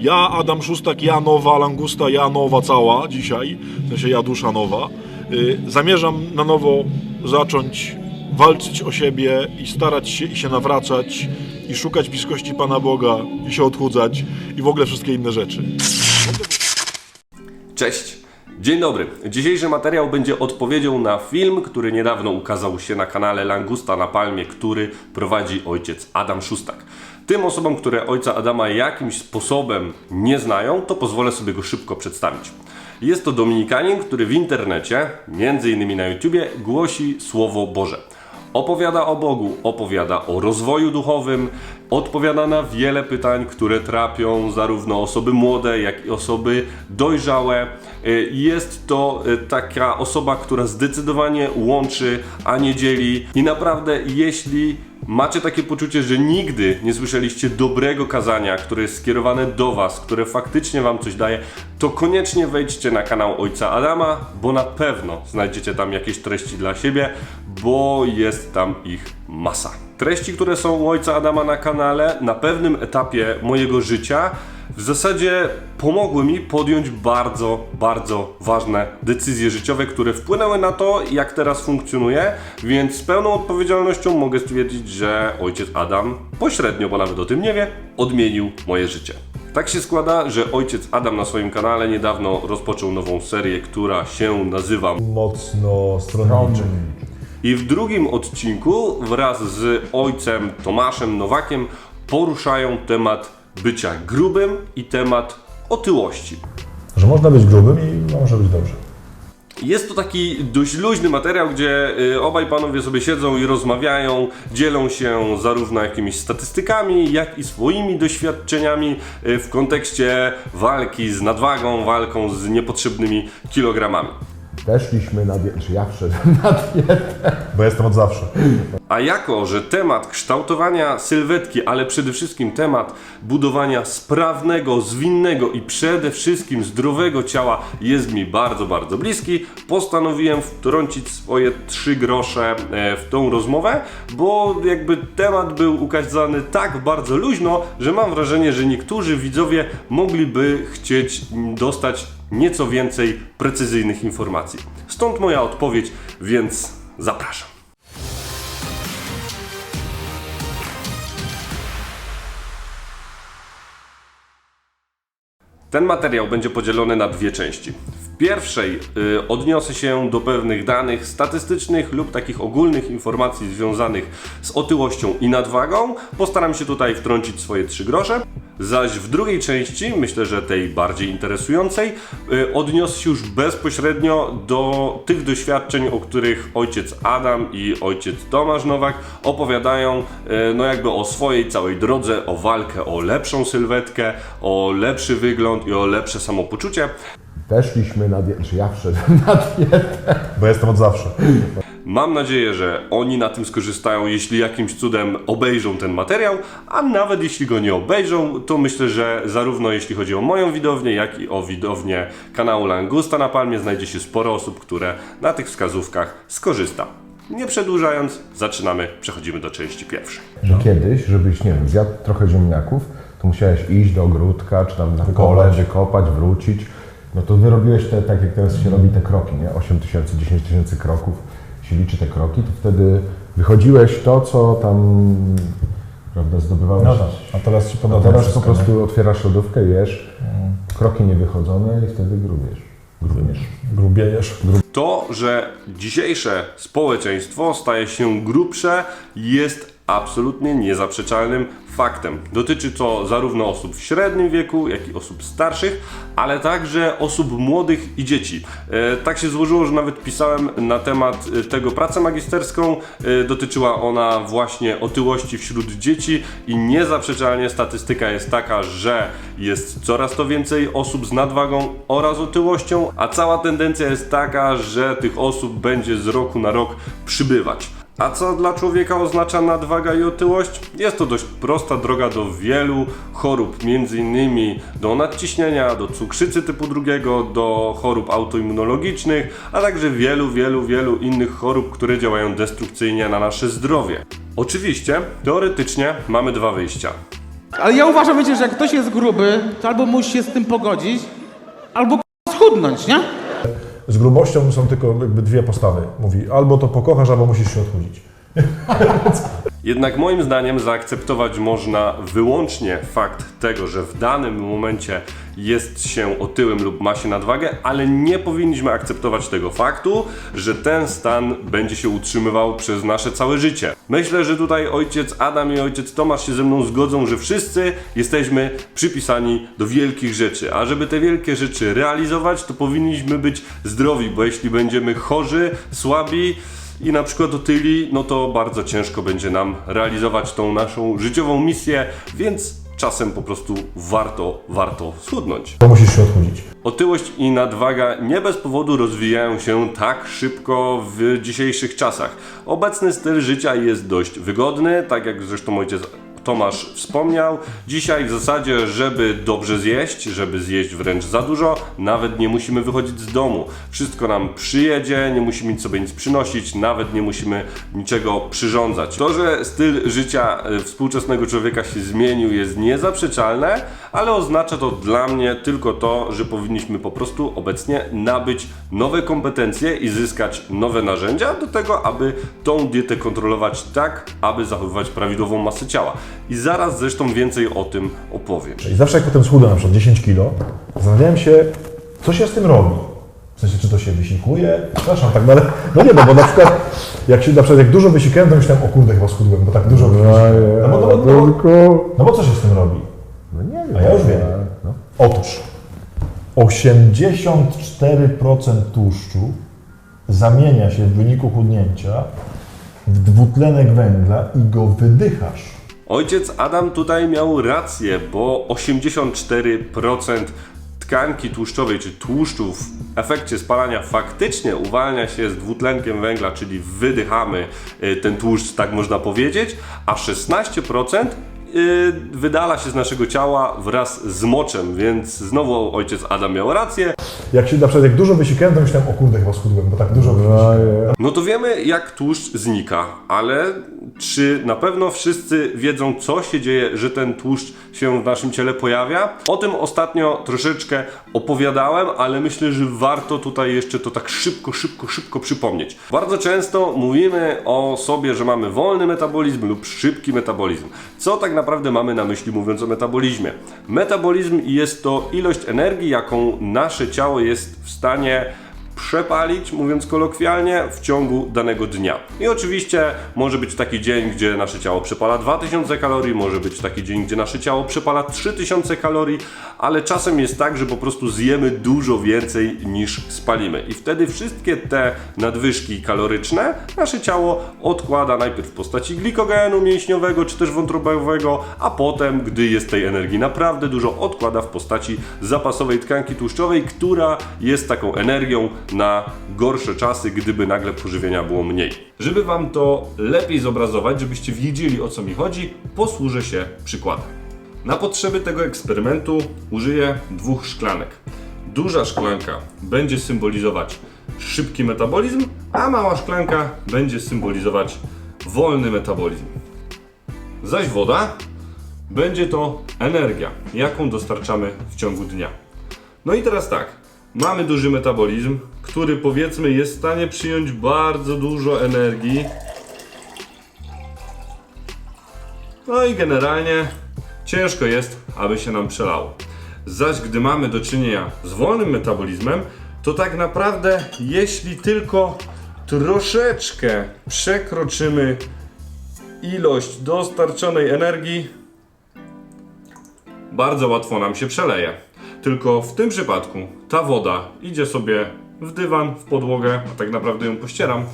Ja, Adam Szustak, ja nowa, langusta, ja nowa cała dzisiaj, w sensie ja dusza nowa. Y, Zamierzam na nowo zacząć walczyć o siebie i starać się i się nawracać i szukać bliskości Pana Boga i się odchudzać i w ogóle wszystkie inne rzeczy. Cześć! Dzień dobry. Dzisiejszy materiał będzie odpowiedzią na film, który niedawno ukazał się na kanale Langusta na Palmie, który prowadzi ojciec Adam Szustak. Tym osobom, które ojca Adama jakimś sposobem nie znają, to pozwolę sobie go szybko przedstawić. Jest to Dominikanin, który w internecie, między innymi na YouTubie, głosi Słowo Boże. Opowiada o Bogu, opowiada o rozwoju duchowym, odpowiada na wiele pytań, które trapią zarówno osoby młode, jak i osoby dojrzałe. Y, Jest to y, taka osoba, która zdecydowanie łączy, a nie dzieli. I naprawdę, jeśli macie takie poczucie, że nigdy nie słyszeliście dobrego kazania, które jest skierowane do Was, które faktycznie Wam coś daje, to koniecznie wejdźcie na kanał Ojca Adama, bo na pewno znajdziecie tam jakieś treści dla siebie, bo jest tam ich masa. Treści, które są u Ojca Adama na kanale, na pewnym etapie mojego życia w zasadzie pomogły mi podjąć bardzo, bardzo ważne decyzje życiowe, które wpłynęły na to, jak teraz funkcjonuję, więc z pełną odpowiedzialnością mogę stwierdzić, że ojciec Adam, pośrednio, bo nawet o tym nie wie, odmienił moje życie. Tak się składa, że ojciec Adam na swoim kanale niedawno rozpoczął nową serię, która się nazywa mocno stronniczy. i w drugim odcinku wraz z ojcem Tomaszem Nowakiem poruszają temat bycia grubym i temat otyłości. Że można być grubym i może być dobrze. Jest to taki dość luźny materiał, gdzie y, obaj panowie sobie siedzą i rozmawiają, dzielą się zarówno jakimiś statystykami, jak i swoimi doświadczeniami y, w kontekście walki z nadwagą, walką z niepotrzebnymi kilogramami. Weszliśmy na dietę, czy ja wszedłem na dietę. Bo jestem od zawsze. A jako, że temat kształtowania sylwetki, ale przede wszystkim temat budowania sprawnego, zwinnego i przede wszystkim zdrowego ciała jest mi bardzo, bardzo bliski, postanowiłem wtrącić swoje trzy grosze e, w tą rozmowę, bo jakby temat był ukazany tak bardzo luźno, że mam wrażenie, że niektórzy widzowie mogliby chcieć dostać nieco więcej precyzyjnych informacji. Stąd moja odpowiedź, więc zapraszam. Ten materiał będzie podzielony na dwie części. Pierwszej y, odniosę się do pewnych danych statystycznych lub takich ogólnych informacji związanych z otyłością i nadwagą. Postaram się tutaj wtrącić swoje trzy grosze. Zaś w drugiej części, myślę, że tej bardziej interesującej, y, odniosę się już bezpośrednio do tych doświadczeń, o których ojciec Adam i ojciec Tomasz Nowak opowiadają, y, no jakby o swojej całej drodze, o walkę o lepszą sylwetkę, o lepszy wygląd i o lepsze samopoczucie. Weszliśmy na dietę, czy ja wszedłem na dietę. Bo jestem od zawsze. Mam nadzieję, że oni na tym skorzystają, jeśli jakimś cudem obejrzą ten materiał, a nawet jeśli go nie obejrzą, to myślę, że zarówno jeśli chodzi o moją widownię, jak i o widownię kanału Langusta na Palmie znajdzie się sporo osób, które na tych wskazówkach skorzysta. Nie przedłużając, zaczynamy, przechodzimy do części pierwszej. Że kiedyś, żebyś, nie wiem, zjadł trochę ziemniaków, to musiałeś iść do ogródka, czy tam na pole, wykopać, wrócić. No to wyrobiłeś te, tak jak teraz się robi te kroki, nie? 8 tysięcy, 10 tysięcy kroków, się liczy te kroki, to wtedy wychodziłeś to, co tam, prawda, zdobywałeś. No tak. A teraz ci A podoba teraz po prostu otwierasz lodówkę, jesz, kroki niewychodzone i wtedy grubiesz. Grubiesz. nie? Grubiejesz. To, że dzisiejsze społeczeństwo staje się grubsze, jest absolutnie niezaprzeczalnym faktem. Dotyczy to zarówno osób w średnim wieku, jak i osób starszych, ale także osób młodych i dzieci. E, tak się złożyło, że nawet pisałem na temat e, tego pracę magisterską. E, dotyczyła ona właśnie otyłości wśród dzieci i niezaprzeczalnie statystyka jest taka, że jest coraz to więcej osób z nadwagą oraz otyłością, a cała tendencja jest taka, że tych osób będzie z roku na rok przybywać. A co dla człowieka oznacza nadwaga i otyłość? Jest to dość prosta droga do wielu chorób, innymi do nadciśnienia, do cukrzycy typu drugiego, do chorób autoimmunologicznych, a także wielu, wielu, wielu innych chorób, które działają destrukcyjnie na nasze zdrowie. Oczywiście, teoretycznie mamy dwa wyjścia. Ale ja uważam, że jak ktoś jest gruby, to albo musi się z tym pogodzić, albo schudnąć, nie? Z grubością są tylko jakby dwie postawy. Mówi, albo to pokochasz, albo musisz się odchudzić. Jednak moim zdaniem zaakceptować można wyłącznie fakt tego, że w danym momencie jest się otyłym lub ma się nadwagę, ale nie powinniśmy akceptować tego faktu, że ten stan będzie się utrzymywał przez nasze całe życie. Myślę, że tutaj ojciec Adam i ojciec Tomasz się ze mną zgodzą, że wszyscy jesteśmy przypisani do wielkich rzeczy, a żeby te wielkie rzeczy realizować, to powinniśmy być zdrowi, bo jeśli będziemy chorzy, słabi, i na przykład otyli, no to bardzo ciężko będzie nam realizować tą naszą życiową misję, więc czasem po prostu warto, warto schudnąć. To musisz się odchudzić. Otyłość i nadwaga nie bez powodu rozwijają się tak szybko w dzisiejszych czasach. Obecny styl życia jest dość wygodny, tak jak zresztą ojciec Tomasz wspomniał. Dzisiaj w zasadzie, żeby dobrze zjeść, żeby zjeść wręcz za dużo, nawet nie musimy wychodzić z domu. Wszystko nam przyjedzie, nie musimy sobie nic przynosić, nawet nie musimy niczego przyrządzać. To, że styl życia e, współczesnego człowieka się zmienił jest niezaprzeczalne, ale oznacza to dla mnie tylko to, że powinniśmy po prostu obecnie nabyć nowe kompetencje i zyskać nowe narzędzia do tego, aby tą dietę kontrolować tak, aby zachowywać prawidłową masę ciała. I zaraz zresztą więcej o tym opowiem. I zawsze jak potem schudłem na przykład 10 kilo, zastanawiałem się, co się z tym robi. W sensie, czy to się wysikuje? Przepraszam, tak dalej. No nie, no bo na przykład, jak się na przykład jak dużo wysikałem, to myślałem, o kurde, chyba schudłem, bo tak dużo wysikałem. No bo, no, bo- no, bo, no bo co się z tym robi? No nie wiem. A ja już wiem. No. Otóż 84% tłuszczu zamienia się w wyniku chudnięcia w dwutlenek węgla i go wydychasz. Ojciec Adam tutaj miał rację, bo 84% tkanki tłuszczowej czy tłuszczu w efekcie spalania faktycznie uwalnia się z dwutlenkiem węgla, czyli wydychamy y, ten tłuszcz, tak można powiedzieć, a 16% y, wydala się z naszego ciała wraz z moczem, więc znowu ojciec Adam miał rację. Jak się na przykład jak dużo wysikałem, to myślałem, o kurde, chyba schudłem, bo tak dużo wysikałem. No to wiemy, jak tłuszcz znika, ale czy na pewno wszyscy wiedzą, co się dzieje, że ten tłuszcz się w naszym ciele pojawia? O tym ostatnio troszeczkę opowiadałem, ale myślę, że warto tutaj jeszcze to tak szybko, szybko, szybko przypomnieć. Bardzo często mówimy o sobie, że mamy wolny metabolizm lub szybki metabolizm. Co tak naprawdę mamy na myśli mówiąc o metabolizmie? Metabolizm jest to ilość energii, jaką nasze ciało jest w stanie przepalić, mówiąc kolokwialnie, w ciągu danego dnia. I oczywiście może być taki dzień, gdzie nasze ciało przepala 2000 kalorii, może być taki dzień, gdzie nasze ciało przepala 3000 kalorii, ale czasem jest tak, że po prostu zjemy dużo więcej niż spalimy. I wtedy wszystkie te nadwyżki kaloryczne nasze ciało odkłada najpierw w postaci glikogenu mięśniowego czy też wątrobowego, a potem, gdy jest tej energii naprawdę dużo, odkłada w postaci zapasowej tkanki tłuszczowej, która jest taką energią na gorsze czasy, gdyby nagle pożywienia było mniej. Żeby Wam to lepiej zobrazować, żebyście wiedzieli o co mi chodzi, posłużę się przykładem. Na potrzeby tego eksperymentu użyję dwóch szklanek. Duża szklanka będzie symbolizować szybki metabolizm, a mała szklanka będzie symbolizować wolny metabolizm. Zaś woda będzie to energia, jaką dostarczamy w ciągu dnia. No i teraz tak, mamy duży metabolizm, który powiedzmy jest w stanie przyjąć bardzo dużo energii. No i generalnie ciężko jest, aby się nam przelało. Zaś gdy mamy do czynienia z wolnym metabolizmem, to tak naprawdę jeśli tylko troszeczkę przekroczymy ilość dostarczonej energii, bardzo łatwo nam się przeleje. Tylko w tym przypadku ta woda idzie sobie w dywan, w podłogę, a tak naprawdę ją pościeram.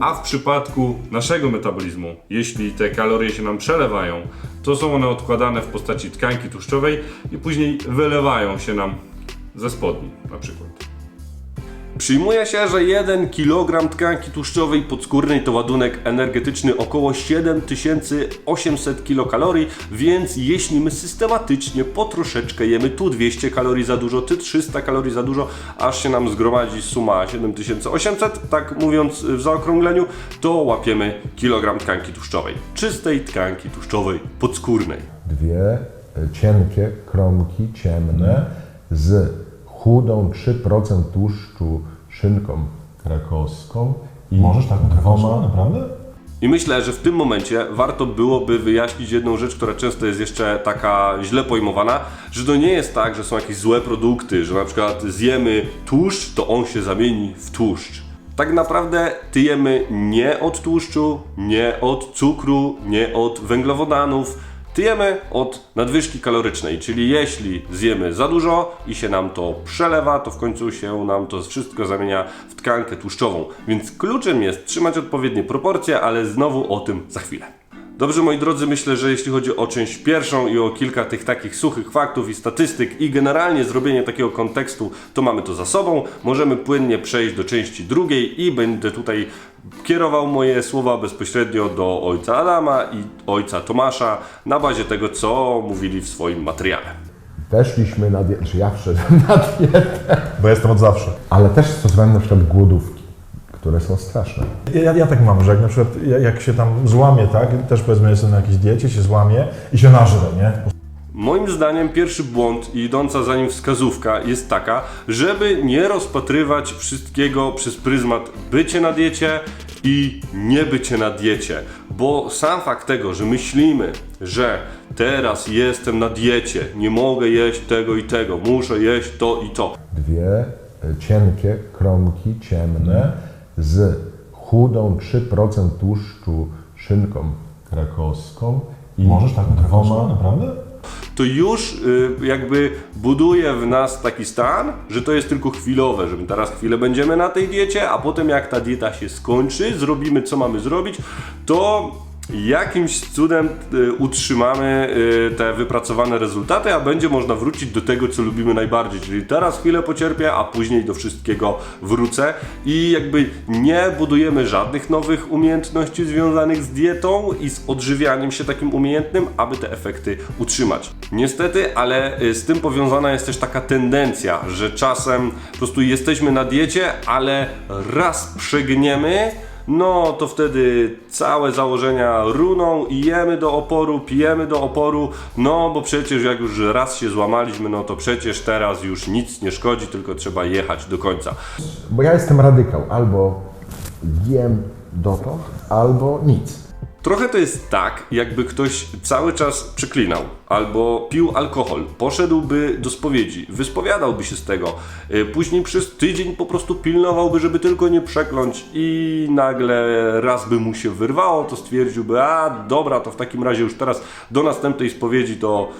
A w przypadku naszego metabolizmu, jeśli te kalorie się nam przelewają, to są one odkładane w postaci tkanki tłuszczowej i później wylewają się nam ze spodni na przykład. Przyjmuje się, że 1 kg tkanki tłuszczowej podskórnej to ładunek energetyczny około 7800 kilokalorii, więc jeśli my systematycznie po troszeczkę jemy tu 200 kalorii za dużo, ty 300 kalorii za dużo, aż się nam zgromadzi suma 7800, tak mówiąc w zaokrągleniu, to łapiemy kilogram tkanki tłuszczowej. Czystej tkanki tłuszczowej podskórnej. Dwie cienkie kromki, ciemne, z chudą 3% tłuszczu szynką krakowską i Możesz tak dwoma, naprawdę? I myślę, że w tym momencie warto byłoby wyjaśnić jedną rzecz, która często jest jeszcze taka źle pojmowana, że to nie jest tak, że są jakieś złe produkty, że na przykład zjemy tłuszcz, to on się zamieni w tłuszcz. Tak naprawdę tyjemy nie od tłuszczu, nie od cukru, nie od węglowodanów, tyjemy od nadwyżki kalorycznej, czyli jeśli zjemy za dużo i się nam to przelewa, to w końcu się nam to wszystko zamienia w tkankę tłuszczową. Więc kluczem jest trzymać odpowiednie proporcje, ale znowu o tym za chwilę. Dobrze, moi drodzy, myślę, że jeśli chodzi o część pierwszą i o kilka tych takich suchych faktów i statystyk i generalnie zrobienie takiego kontekstu, to mamy to za sobą. Możemy płynnie przejść do części drugiej i będę tutaj kierował moje słowa bezpośrednio do ojca Adama i ojca Tomasza na bazie tego, co mówili w swoim materiale. weszliśmy na dietę, czy ja wszedłem na dietę, Bo jestem od zawsze. ale też stosowałem na przykład głodówki, które są straszne. Ja, ja tak mam, że jak na przykład ja- jak się tam złamie, tak, też powiedzmy jestem na jakiejś diecie, się złamie i się nażrę, nie? Moim zdaniem pierwszy błąd i idąca za nim wskazówka jest taka, żeby nie rozpatrywać wszystkiego przez pryzmat bycie na diecie i nie bycie na diecie. Bo sam fakt tego, że myślimy, że teraz jestem na diecie, nie mogę jeść tego i tego, muszę jeść to i to. Dwie cienkie kromki, ciemne, z chudą 3% tłuszczu szynką krakowską i Możesz tak dwoma, naprawdę? to już y, jakby buduje w nas taki stan, że to jest tylko chwilowe, że my teraz chwilę będziemy na tej diecie, a potem jak ta dieta się skończy, zrobimy co mamy zrobić, to jakimś cudem y, utrzymamy y, te wypracowane rezultaty, a będzie można wrócić do tego, co lubimy najbardziej, czyli teraz chwilę pocierpię, a później do wszystkiego wrócę i jakby nie budujemy żadnych nowych umiejętności związanych z dietą i z odżywianiem się takim umiejętnym, aby te efekty utrzymać. Niestety, ale y, z tym powiązana jest też taka tendencja, że czasem po prostu jesteśmy na diecie, ale raz przegniemy, no to wtedy całe założenia runą i jemy do oporu, pijemy do oporu, no bo przecież jak już raz się złamaliśmy, no to przecież teraz już nic nie szkodzi, tylko trzeba jechać do końca. Bo ja jestem radykał, albo jem dotąd, albo nic. Trochę to jest tak, jakby ktoś cały czas przeklinał albo pił alkohol, poszedłby do spowiedzi, wyspowiadałby się z tego, y, później przez tydzień po prostu pilnowałby, żeby tylko nie przekląć i nagle raz by mu się wyrwało, to stwierdziłby, a dobra, to w takim razie już teraz do następnej spowiedzi to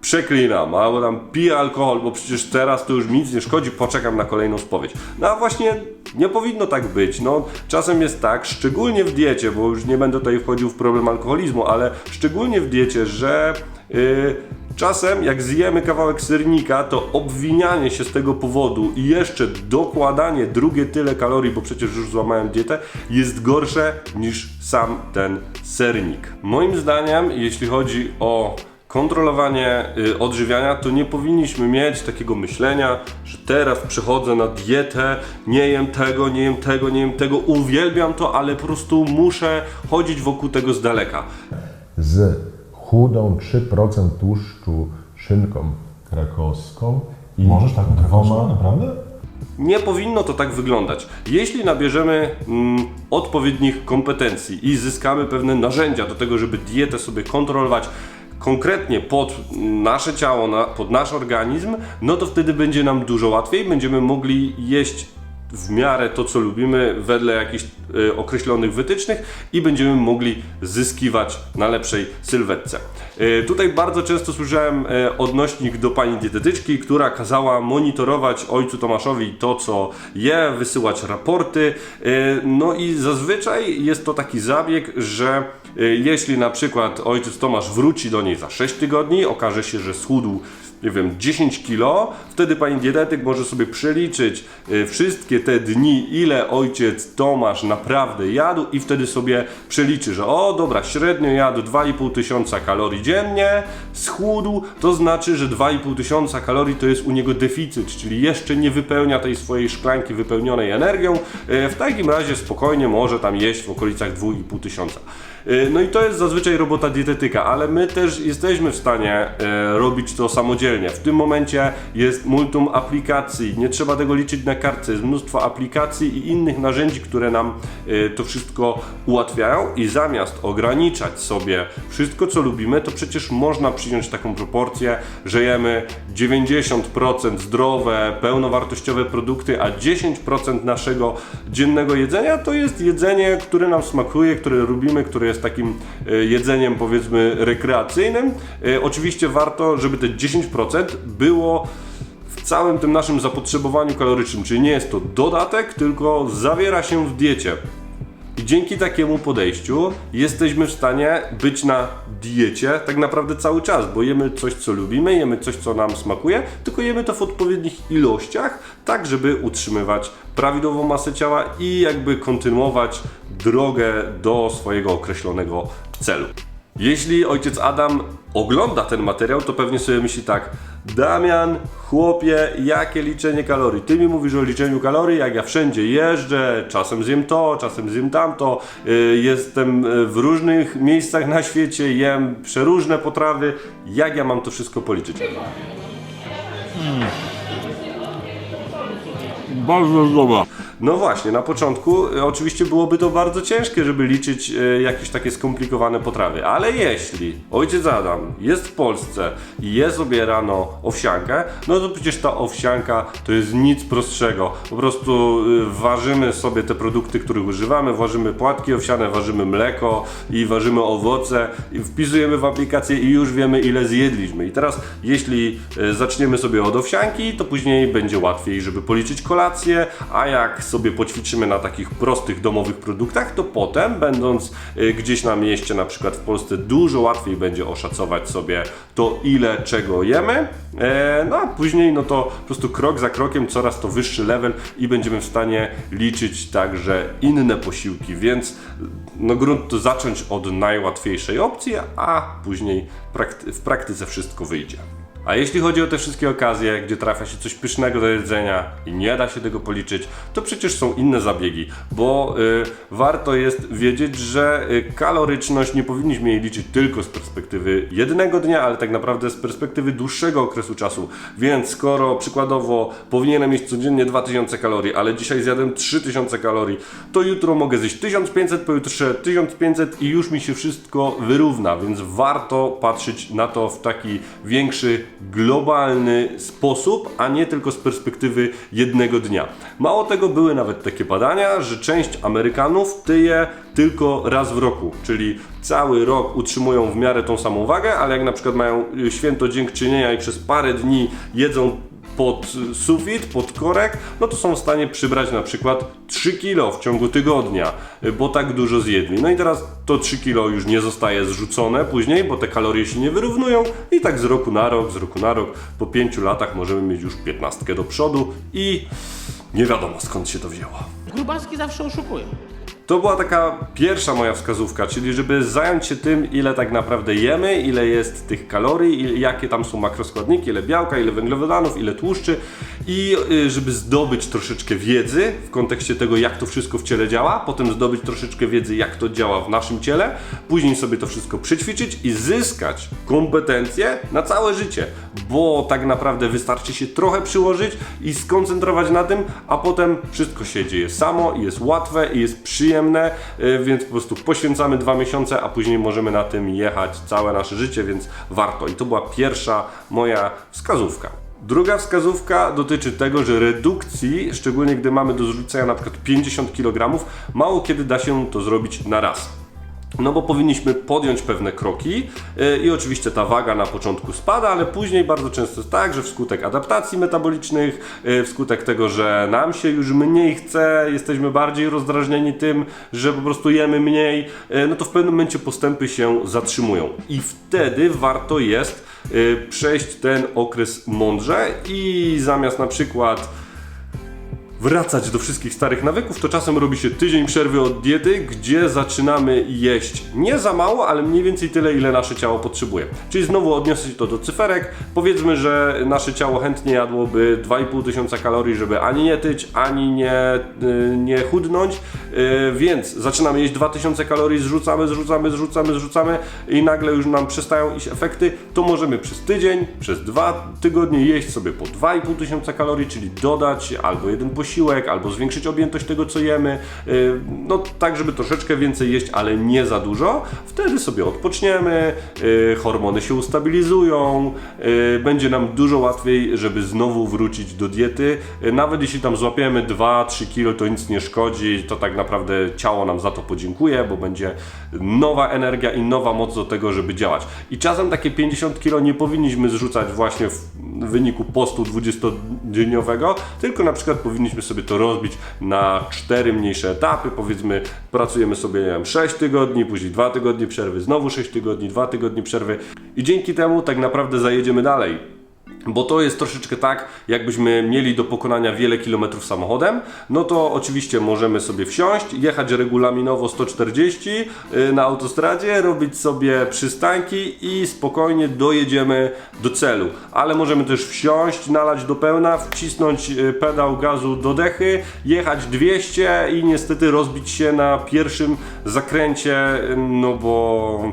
przeklinam, albo tam piję alkohol, bo przecież teraz to już mi nic nie szkodzi, poczekam na kolejną spowiedź. No a właśnie nie powinno tak być. No, czasem jest tak, szczególnie w diecie, bo już nie będę tutaj wchodził w problem alkoholizmu, ale szczególnie w diecie, że yy, czasem jak zjemy kawałek sernika, to obwinianie się z tego powodu i jeszcze dokładanie drugie tyle kalorii, bo przecież już złamałem dietę, jest gorsze niż sam ten sernik. Moim zdaniem, jeśli chodzi o kontrolowanie y, odżywiania, to nie powinniśmy mieć takiego myślenia, że teraz przechodzę na dietę, nie jem tego, nie jem tego, nie jem tego, uwielbiam to, ale po prostu muszę chodzić wokół tego z daleka. Z chudą 3% tłuszczu szynką krakowską i Możesz tak dwoma, naprawdę? Nie powinno to tak wyglądać. Jeśli nabierzemy mm, odpowiednich kompetencji i zyskamy pewne narzędzia do tego, żeby dietę sobie kontrolować konkretnie pod nasze ciało, na, pod nasz organizm, no to wtedy będzie nam dużo łatwiej. Będziemy mogli jeść w miarę to, co lubimy, wedle jakichś y, określonych wytycznych i będziemy mogli zyskiwać na lepszej sylwetce. Y, tutaj bardzo często słyszałem y, odnośnik do pani dietetyczki, która kazała monitorować ojcu Tomaszowi to, co je, wysyłać raporty. Y, no i zazwyczaj jest to taki zabieg, że y, jeśli na przykład ojciec Tomasz wróci do niej za 6 tygodni, okaże się, że schudł nie wiem, 10 kilo, wtedy pani dietetyk może sobie przeliczyć y, wszystkie te dni, ile ojciec Tomasz naprawdę jadł i wtedy sobie przeliczy, że o dobra, średnio jadł 2,5 tysiąca kalorii dziennie, schudł, to znaczy, że 2,5 tysiąca kalorii to jest u niego deficyt, czyli jeszcze nie wypełnia tej swojej szklanki wypełnionej energią, Y, w takim razie spokojnie może tam jeść w okolicach 2,5 tysiąca. Y, No i to jest zazwyczaj robota dietetyka, ale my też jesteśmy w stanie e, robić to samodzielnie. W tym momencie jest multum aplikacji, nie trzeba tego liczyć na kartce, jest mnóstwo aplikacji i innych narzędzi, które nam e, to wszystko ułatwiają. I zamiast ograniczać sobie wszystko, co lubimy, to przecież można przyjąć taką proporcję, że jemy 90% zdrowe, pełnowartościowe produkty, a 10% naszego dziennego jedzenia. To jest jedzenie, które nam smakuje, które lubimy, które jest takim e, jedzeniem powiedzmy rekreacyjnym. E, Oczywiście warto, żeby te 10% było w całym tym naszym zapotrzebowaniu kalorycznym, czyli nie jest to dodatek, tylko zawiera się w diecie. I dzięki takiemu podejściu jesteśmy w stanie być na diecie tak naprawdę cały czas, bo jemy coś, co lubimy, jemy coś, co nam smakuje, tylko jemy to w odpowiednich ilościach, tak żeby utrzymywać prawidłową masę ciała i jakby kontynuować drogę do swojego określonego celu. Jeśli ojciec Adam ogląda ten materiał, to pewnie sobie myśli tak: Damian, chłopie, jakie liczenie kalorii? Ty mi mówisz o liczeniu kalorii, jak ja wszędzie jeżdżę, czasem zjem to, czasem zjem tamto, y, jestem y, w różnych miejscach na świecie, jem przeróżne potrawy. Jak ja mam to wszystko policzyć? Bardzo dobra. No właśnie, na początku e, oczywiście byłoby to bardzo ciężkie, żeby liczyć e, jakieś takie skomplikowane potrawy, ale jeśli ojciec Adam jest w Polsce i je sobie rano owsiankę, no to przecież ta owsianka to jest nic prostszego. Po prostu e, ważymy sobie te produkty, których używamy, ważymy płatki owsiane, ważymy mleko i ważymy owoce, i wpisujemy w aplikację i już wiemy ile zjedliśmy. I teraz jeśli zaczniemy sobie od owsianki, to później będzie łatwiej, żeby policzyć kolację, a jak sobie poćwiczymy na takich prostych domowych produktach, to potem, będąc y, gdzieś na mieście, na przykład w Polsce, dużo łatwiej będzie oszacować sobie to, ile czego jemy. E, no a później, no to po prostu krok za krokiem, coraz to wyższy level i będziemy w stanie liczyć także inne posiłki, więc no grunt to zacząć od najłatwiejszej opcji, a później w praktyce wszystko wyjdzie. A jeśli chodzi o te wszystkie okazje, gdzie trafia się coś pysznego do jedzenia i nie da się tego policzyć, to przecież są inne zabiegi, bo y, warto jest wiedzieć, że y, kaloryczność nie powinniśmy jej liczyć tylko z perspektywy jednego dnia, ale tak naprawdę z perspektywy dłuższego okresu czasu. Więc skoro przykładowo powinienem mieć codziennie 2000 kalorii, ale dzisiaj zjadłem 3000 kalorii, to jutro mogę zjeść 1500, pojutrze 1500 i już mi się wszystko wyrówna, więc warto patrzeć na to w taki większy, globalny sposób, a nie tylko z perspektywy jednego dnia. Mało tego, były nawet takie badania, że część Amerykanów tyje tylko raz w roku, czyli cały rok utrzymują w miarę tą samą wagę, ale jak na przykład mają y, święto dziękczynienia i przez parę dni jedzą pod sufit, pod korek, no to są w stanie przybrać na przykład 3 kilo w ciągu tygodnia, bo tak dużo zjedli. No i teraz to 3 kilo już nie zostaje zrzucone później, bo te kalorie się nie wyrównują i tak z roku na rok, z roku na rok, po 5 latach możemy mieć już 15 do przodu i nie wiadomo skąd się to wzięło. Grubaski zawsze oszukują. To była taka pierwsza moja wskazówka, czyli żeby zająć się tym, ile tak naprawdę jemy, ile jest tych kalorii, jakie tam są makroskładniki, ile białka, ile węglowodanów, ile tłuszczy i y, żeby zdobyć troszeczkę wiedzy w kontekście tego, jak to wszystko w ciele działa, potem zdobyć troszeczkę wiedzy, jak to działa w naszym ciele, później sobie to wszystko przećwiczyć i zyskać kompetencje na całe życie, bo tak naprawdę wystarczy się trochę przyłożyć i skoncentrować na tym, a potem wszystko się dzieje samo jest łatwe i jest przyjemne, y, więc po prostu poświęcamy dwa miesiące, a później możemy na tym jechać całe nasze życie, więc warto. I to była pierwsza moja wskazówka. Druga wskazówka dotyczy tego, że redukcji, szczególnie gdy mamy do zrzucenia przykład 50 kg, mało kiedy da się to zrobić na raz. No bo powinniśmy podjąć pewne kroki yy, i oczywiście ta waga na początku spada, ale później bardzo często jest tak, że wskutek adaptacji metabolicznych, yy, wskutek tego, że nam się już mniej chce, jesteśmy bardziej rozdrażnieni tym, że po prostu jemy mniej, yy, no to w pewnym momencie postępy się zatrzymują. I wtedy warto jest przejść ten okres mądrze i zamiast na przykład wracać do wszystkich starych nawyków, to czasem robi się tydzień przerwy od diety, gdzie zaczynamy jeść nie za mało, ale mniej więcej tyle, ile nasze ciało potrzebuje. Czyli znowu odniosę to do cyferek. Powiedzmy, że nasze ciało chętnie jadłoby 2,5 tysiąca kalorii, żeby ani nie tyć, ani nie, y, nie chudnąć, y, więc zaczynamy jeść 2000 kalorii, zrzucamy, zrzucamy, zrzucamy, zrzucamy i nagle już nam przestają iść efekty, to możemy przez tydzień, przez dwa tygodnie jeść sobie po 2,5 tysiąca kalorii, czyli dodać albo jeden posiłek, albo zwiększyć objętość tego, co jemy, y, no tak, żeby troszeczkę więcej jeść, ale nie za dużo. Wtedy sobie odpoczniemy, y, hormony się ustabilizują, y, będzie nam dużo łatwiej, żeby znowu wrócić do diety. Nawet jeśli tam złapiemy 2-3 kilo, to nic nie szkodzi, to tak naprawdę ciało nam za to podziękuje, bo będzie nowa energia i nowa moc do tego, żeby działać. I czasem takie 50 kilo nie powinniśmy zrzucać właśnie w wyniku postu 20-dniowego, tylko na przykład powinniśmy sobie to rozbić na cztery mniejsze etapy. Powiedzmy, pracujemy sobie, nie wiem, 6 tygodni, później 2 tygodnie przerwy, znowu 6 tygodni, 2 tygodnie przerwy i dzięki temu tak naprawdę zajedziemy dalej. Bo to jest troszeczkę tak, jakbyśmy mieli do pokonania wiele kilometrów samochodem, no to oczywiście możemy sobie wsiąść, jechać regulaminowo 140 y, na autostradzie, robić sobie przystanki i spokojnie dojedziemy do celu. Ale możemy też wsiąść, nalać do pełna, wcisnąć y, pedał gazu do dechy, jechać 200 i niestety rozbić się na pierwszym zakręcie, y, no bo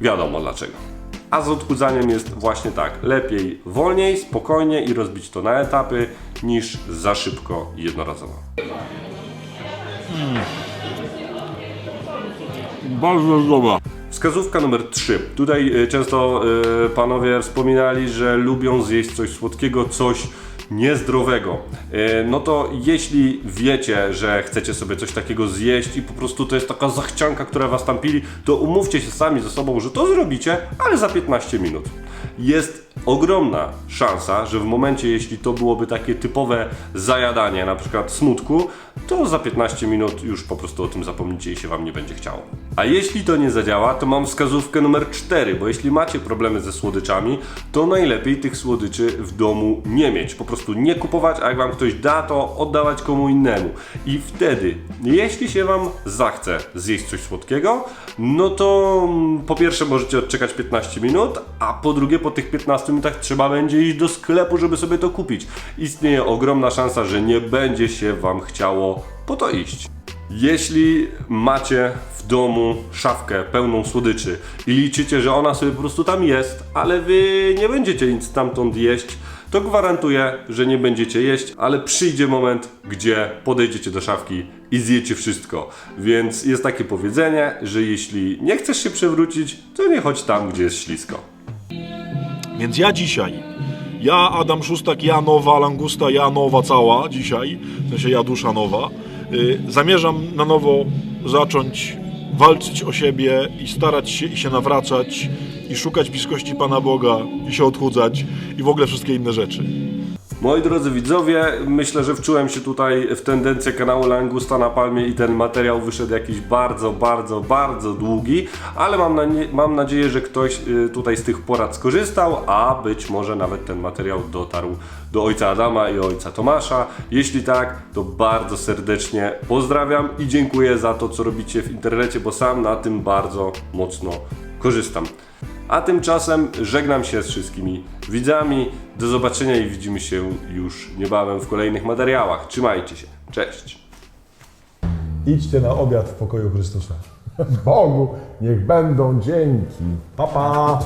wiadomo dlaczego. A z odchudzaniem jest właśnie tak. Lepiej wolniej, spokojnie i rozbić to na etapy, niż za szybko i jednorazowo. Bardzo zdrowa. Wskazówka numer 3. Tutaj y, często y, panowie wspominali, że lubią zjeść coś słodkiego, coś niezdrowego. Y, no to jeśli wiecie, że chcecie sobie coś takiego zjeść i po prostu to jest taka zachcianka, która was tam pili, to umówcie się sami ze sobą, że to zrobicie, ale za 15 minut. Jest ogromna szansa, że w momencie, jeśli to byłoby takie typowe zajadanie, na przykład smutku, to za 15 minut już po prostu o tym zapomnicie i się Wam nie będzie chciało. A jeśli to nie zadziała, to mam wskazówkę numer 4, bo jeśli macie problemy ze słodyczami, to najlepiej tych słodyczy w domu nie mieć. Po prostu nie kupować, a jak Wam ktoś da, to oddawać komu innemu. I wtedy, jeśli się Wam zachce zjeść coś słodkiego, no to mm, po pierwsze możecie odczekać 15 minut, a po drugie po tych 15 minutach trzeba będzie iść do sklepu, żeby sobie to kupić. Istnieje ogromna szansa, że nie będzie się Wam chciało po to iść. Jeśli macie w domu szafkę pełną słodyczy i liczycie, że ona sobie po prostu tam jest, ale wy nie będziecie nic stamtąd jeść, to gwarantuję, że nie będziecie jeść, ale przyjdzie moment, gdzie podejdziecie do szafki i zjecie wszystko. Więc jest takie powiedzenie, że jeśli nie chcesz się przewrócić, to nie chodź tam, gdzie jest ślisko. Więc ja dzisiaj, ja Adam Szustak, ja nowa langusta, ja nowa cała dzisiaj, w sensie ja dusza nowa, y, zamierzam na nowo zacząć walczyć o siebie i starać się i się nawracać i szukać bliskości Pana Boga i się odchudzać i w ogóle wszystkie inne rzeczy. Moi drodzy widzowie, myślę, że wczułem się tutaj w tendencję kanału Langusta na Palmie i ten materiał wyszedł jakiś bardzo, bardzo, bardzo długi, ale mam, na mam nadzieję, że ktoś y, tutaj z tych porad skorzystał, a być może nawet ten materiał dotarł do ojca Adama i ojca Tomasza. Jeśli tak, to bardzo serdecznie pozdrawiam i dziękuję za to, co robicie w internecie, bo sam na tym bardzo mocno korzystam. A tymczasem żegnam się z wszystkimi widzami. Do zobaczenia i widzimy się już niebawem w kolejnych materiałach. Trzymajcie się. Cześć. Idźcie na obiad w pokoju Chrystusa. Bogu niech będą dzięki. Pa, pa!